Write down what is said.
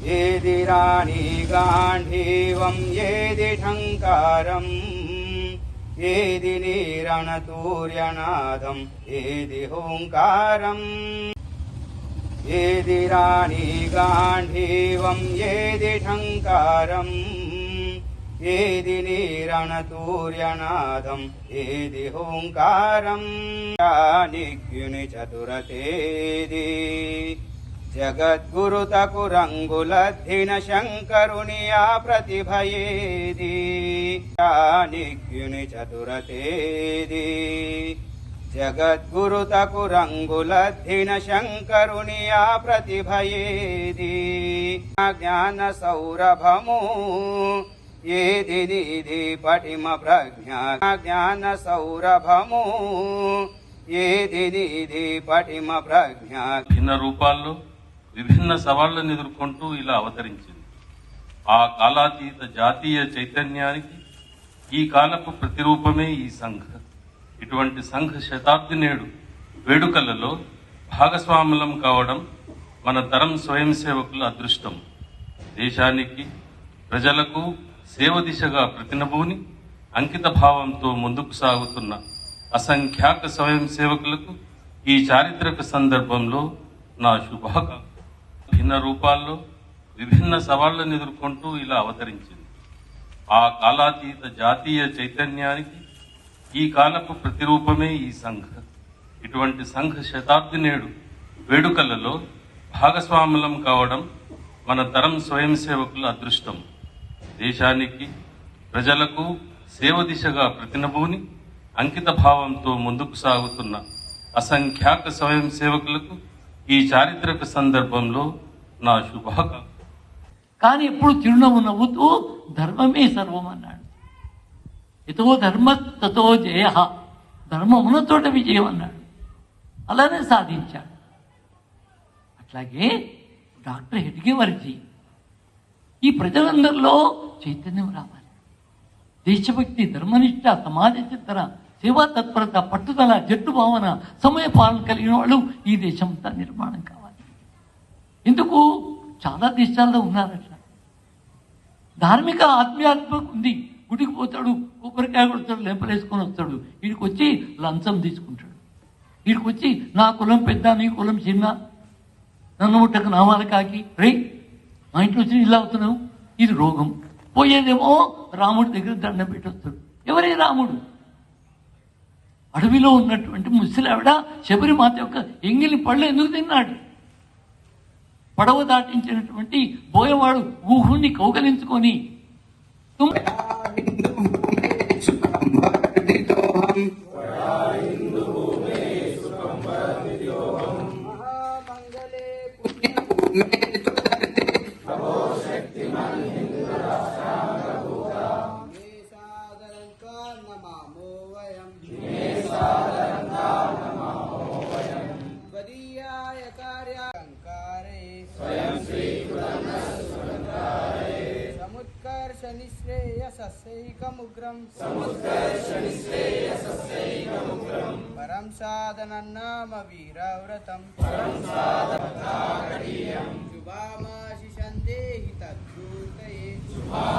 ఏది రాణి గాంధీవం ఏది ఢంకారం ఏది నీరణతూర్యనాదం ఏది హోంకారం ఏది రాణి గాంధీవం ఏది ఢంకారం ఏది నీరణతూర్యనాదం ఏది హోంకారం నిగ్యుని చతురతేది జగద్గురుతకు రంగులద్దిన శంకరుని ఆ ప్రతిభయేది నిగ్యుని చతురతేది. జగద్గురుతకు రంగులద్దిన శంకరుని ఆ ప్రతిభయేది జ్ఞాన సౌరభము ఏది నిధి పటిమ ప్రజ్ఞ. జ్ఞాన సౌరభము ఏది నిధి పటిమ ప్రజ్ఞ. చిన్న రూపాల్లో విభిన్న సవాళ్ళను ఎదుర్కొంటూ ఇలా అవతరించింది. ఆ కాలాతీత జాతీయ చైతన్యానికి ఈ కాలపు ప్రతిరూపమే ఈ సంఘ. ఇటువంటి సంఘ శతాబ్ది నేడు వేడుకలలో భాగస్వాములం కావడం మన తరం స్వయం సేవకుల అదృష్టం. దేశానికి ప్రజలకు సేవ దిశగా ప్రతినభూని అంకిత భావంతో ముందుకు సాగుతున్న అసంఖ్యాక స్వయం సేవకులకు ఈ చారిత్రక సందర్భంలో నా శుభాకాంక్ష భిన్న రూపాల్లో విభిన్న సవాళ్ళను ఎదుర్కొంటూ ఇలా అవతరించింది. ఆ కాలాతీత జాతీయ చైతన్యానికి ఈ కాలపు ప్రతిరూపమే ఈ సంఘ. ఇటువంటి సంఘ శతాబ్ది నేడు వేడుకలలో భాగస్వాములం కావడం మన తరం స్వయం సేవకుల అదృష్టం. దేశానికి ప్రజలకు సేవ దిశగా ప్రతినభూని అంకిత భావంతో ముందుకు సాగుతున్న అసంఖ్యాక స్వయం సేవకులకు ఈ చారిత్రక సందర్భంలో నా శుభాకాంక్ష కానీ ఎప్పుడు చిరునవ్వు నవ్వుతూ ధర్మమే సర్వం అన్నాడు. ఇతో ధర్మ తతో జయ ధర్మమునతోట విజయం అన్నాడు. అలానే సాధించాడు. అట్లాగే డాక్టర్ హెడ్గేవర్జీ ఈ ప్రజలందరిలో చైతన్యం రావాలి. దేశభక్తి ధర్మనిష్ట సమాజ చిత్తన సేవా తత్పరత పట్టుదల జట్టు భావన సమయ పాలన కలిగిన వాళ్ళు ఈ దేశంతా నిర్మాణం కావాలి. ఎందుకు? చాలా దేశాల్లో ఉన్నారు అట్లా. ధార్మిక ఆత్మీయాత్మక ఉంది. గుడికి పోతాడు కొబ్బరికాయ కొడతాడు లెంపలేసుకొని వస్తాడు. వీడికి వచ్చి లంచం తీసుకుంటాడు. వీడికి వచ్చి నా కులం పెద్ద నీ కులం చిన్న. నన్ను ముట్టకు నామాల కాకి. రే మా ఇంట్లో వచ్చి ఇలా అవుతున్నావు? ఇది రోగం. పోయేదేమో రాముడి దగ్గర దండం పెట్టి వస్తాడు ఎవరే రాముడు? అడవిలో ఉన్నటువంటి ముసలావిడ శబరిమాత యొక్క ఎంగిలి పళ్ళు ఎందుకు తిన్నాడు? పడవ దాటించినటువంటి బోయవాడు ఊహుణ్ణి కౌగలించుకొని మహామంగళే समुद्रं समुद्रशनिश्रेयसस्यैकमुग्रं परं साधनन्नाम वीरव्रतं शुभामाशिषन्देहि तद्भूतये शुभा